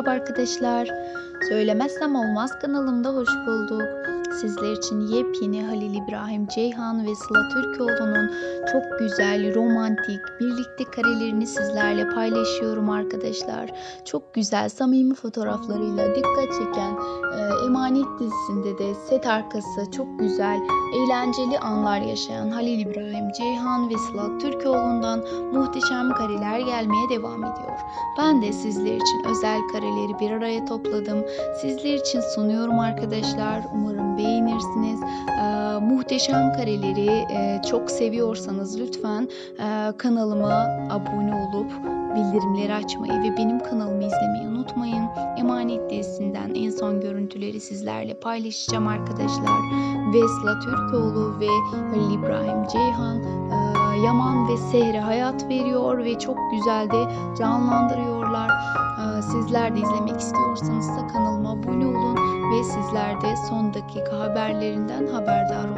Merhaba arkadaşlar. Söylemezsem olmaz kanalımda hoş bulduk. Sizler için yepyeni Halil İbrahim Ceyhan ve Sıla Türkoğlu'nun çok güzel, romantik, birlikte karelerini sizlerle paylaşıyorum arkadaşlar. Çok güzel, samimi fotoğraflarıyla dikkat çeken e, Emanet dizisinde de set arkası çok güzel, eğlenceli anlar yaşayan Halil İbrahim Ceyhan ve Sıla Türkoğlu'ndan muhteşem kareler gelmeye devam ediyor. Ben de sizler için özel kareleri bir araya topladım. Sizler için sunuyorum arkadaşlar. Umarım beğenirsiniz. Ee, muhteşem kareleri çok seviyorsanız lütfen kanalıma abone olup bildirimleri açmayı ve benim kanalımı izlemeyi unutmayın. Emanet dizisinden en son görüntüleri sizlerle paylaşacağım arkadaşlar. Vesla Türkoğlu ve Halil İbrahim Ceyhan Yaman ve Sehre hayat veriyor ve çok güzel de canlandırıyorlar. Sizler de izlemek istiyorsanız sizler de son dakika haberlerinden haberdar.